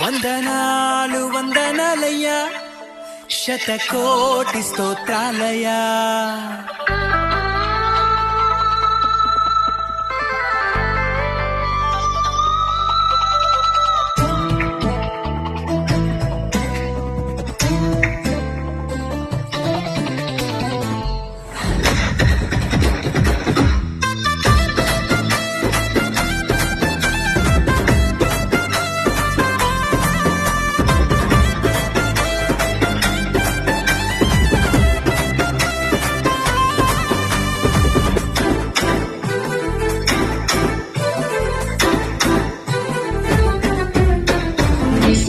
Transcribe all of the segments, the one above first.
వందనాలు వందనాలయ్యా. శతకోటి స్తోత్రాలయా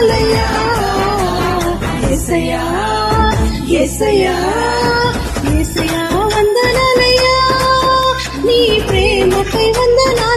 స్తోత్రాలయ్యా యేసయ్యా యేసయ్యా యేసయ్యా. వందనాలయ్యా నీ ప్రేమకై వందనా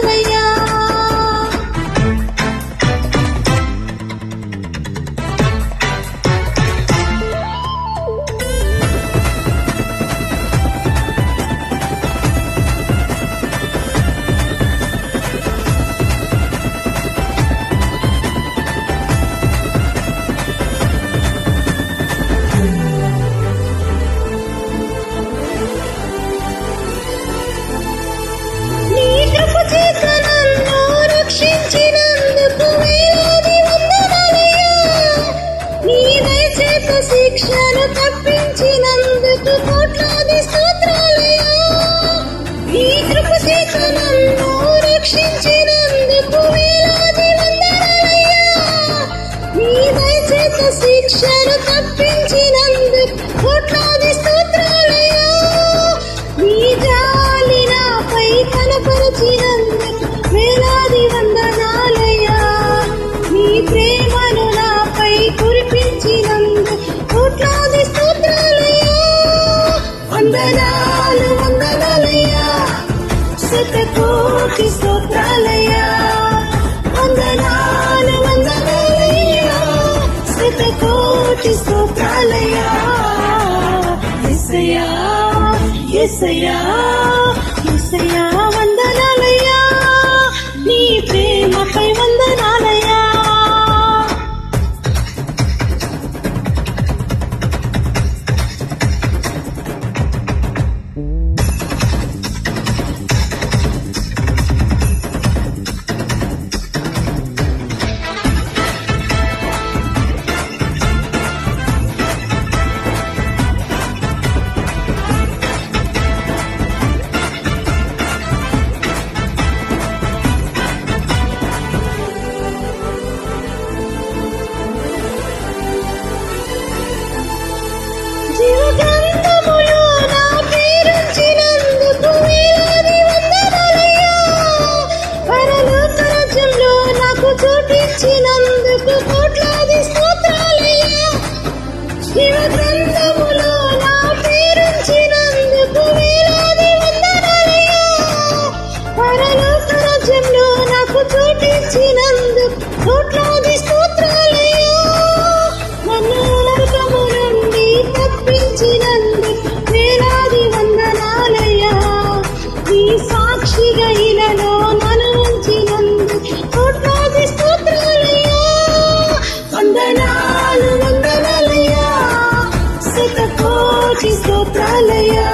కురిపించినందుకు కోట్లాది స్తోత్రాలయ్యా. వందనాలు వందనాలయ్యా. శతకోటి స్తోత్రాలయ్యా. వందనాలు వందనాలయ్యా. శతకోటి స్తోత్రాలయ్యా. ఎస్సయ్యా ఎస్సయ్యా ఎస్సయ్యా. Latino. వందనాలు వందనాలయ్యా. శతకోటి స్తోత్రాలయ్యా.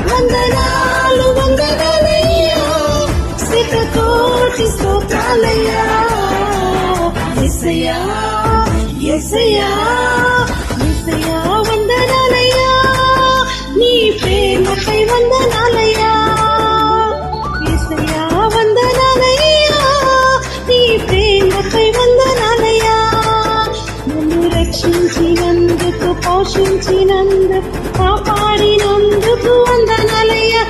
వందనాలు వందనాలయ్యా. శతకోటి స్తోత్రాలయ్యా. ఎస్సయ్యా ఎస్సయ్యా ఎస్సయ్యా వందనాలయ్యా. నీ ప్రేమకై వందనాలయ్యా. పోషించినందుకు పోషించినందుకు కాపాడినందుకు వందనాలయ్యా.